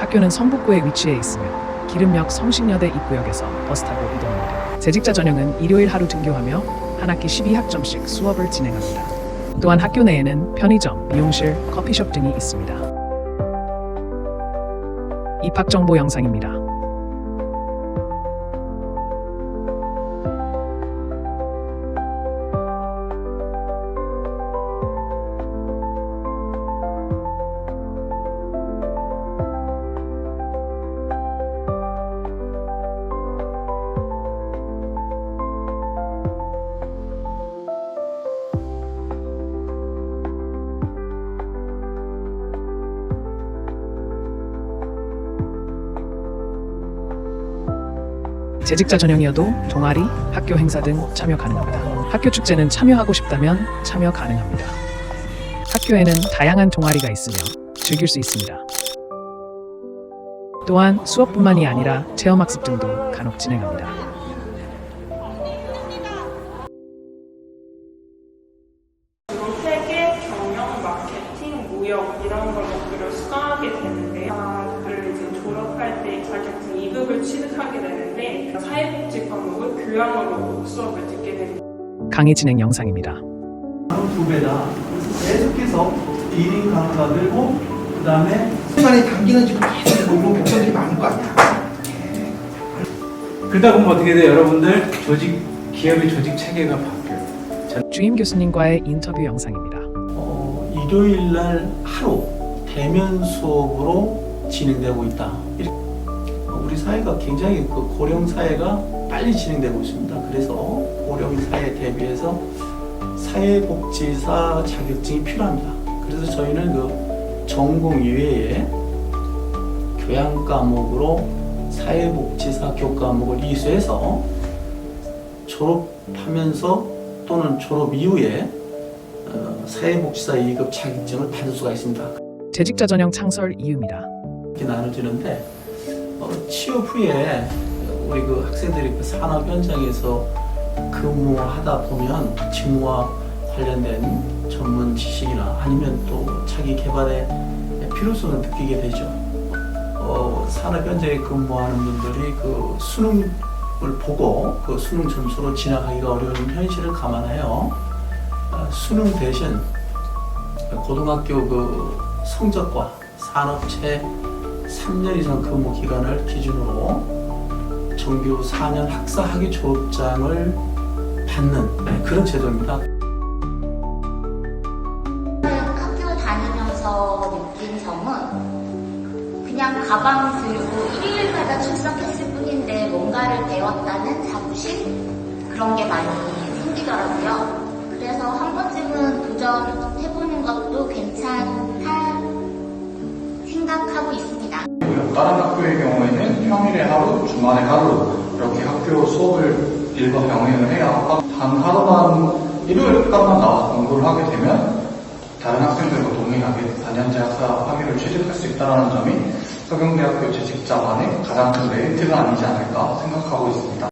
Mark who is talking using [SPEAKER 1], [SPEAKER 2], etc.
[SPEAKER 1] 학교는 성북구에 위치해 있으며 기름역 성신여대 입구역에서 버스 타고 이동합니다. 재직자 전형은 일요일 하루 등교하며 한 학기 12학점씩 수업을 진행합니다. 또한 학교 내에는 편의점, 미용실, 커피숍 등이 있습니다. 입학 정보 영상입니다. 재직자 전형이어도 동아리, 학교 행사 등 참여 가능합니다. 학교 축제는 참여하고 싶다면 참여 가능합니다. 학교에는 다양한 동아리가 있으며 즐길 수 있습니다. 또한 수업뿐만이 아니라 체험학습 등도 간혹 진행합니다.
[SPEAKER 2] 세계, 경영, 마케팅, 무역 이런 걸 목표로 수강하게 되는데요. 졸업할 때 자격증 2급을 취득하게 되는데 사회복지 과목을 교양으로 수업을 듣게 됩니다.
[SPEAKER 1] 강의 진행 영상입니다.
[SPEAKER 3] 두 배다. 계속해서 1인 강의가 들고 그 다음에
[SPEAKER 4] 시간이 당기는 지금 계속 뭐 이런 걱정들이 많을 거 아니야.
[SPEAKER 3] 그러다 보면 어떻게 돼요? 여러분들 조직 기업의 조직 체계가 바뀌어요.
[SPEAKER 1] 주임 교수님과의 인터뷰 영상입니다.
[SPEAKER 3] 어, 일요일 날 하루 대면 수업으로 진행되고 있다. 우리 사회가 굉장히 그 고령 사회가 빨리 진행되고 있습니다. 그래서 고령 사회 대비해서 사회복지사 자격증이 필요합니다. 그래서 저희는 그 전공 이외에 교양 과목으로 사회복지사 교과목을 이수해서 졸업하면서 또는 졸업 이후에 어, 사회복지사 2급 자격증을 받을 수가 있습니다.
[SPEAKER 1] 재직자 전형 창설 이유입니다.
[SPEAKER 3] 이렇게 나눠지는데 어, 취업 후에 우리 그 학생들이 그 산업 현장에서 근무하다 보면 직무와 관련된 전문 지식이나 아니면 또 자기 개발의 필요성을 느끼게 되죠. 어, 산업 현장에 근무하는 분들이 그 수능을 보고 그 수능 점수로 진학하기가 어려운 현실을 감안하여 어, 수능 대신 고등학교 그 성적과 산업체 3년 이상 근무 기간을 기준으로 정규 4년 학사 학위 졸업장을 받는 네, 그런 제도입니다.
[SPEAKER 5] 학교 다니면서 느낀 점은 그냥 가방 들고 일요일마다 출석했을 뿐인데 뭔가를 배웠다는 자부심 그런 게 많이 생기더라고요. 그래서 한 번쯤은 도전해보는 것도 괜찮다 생각하고 있
[SPEAKER 6] 다른 학교의 경우에는 평일에 하루, 주말에 하루 이렇게 학교 수업을 일과 병행을 해야 단 하루만 일요일까지만 나와서 공부를 하게 되면 다른 학생들과 동일하게 4년제 학사 학위를 취득할 수 있다는 점이 서경대학교 재직자만의 가장 큰 메리트가 아니지 않을까 생각하고 있습니다.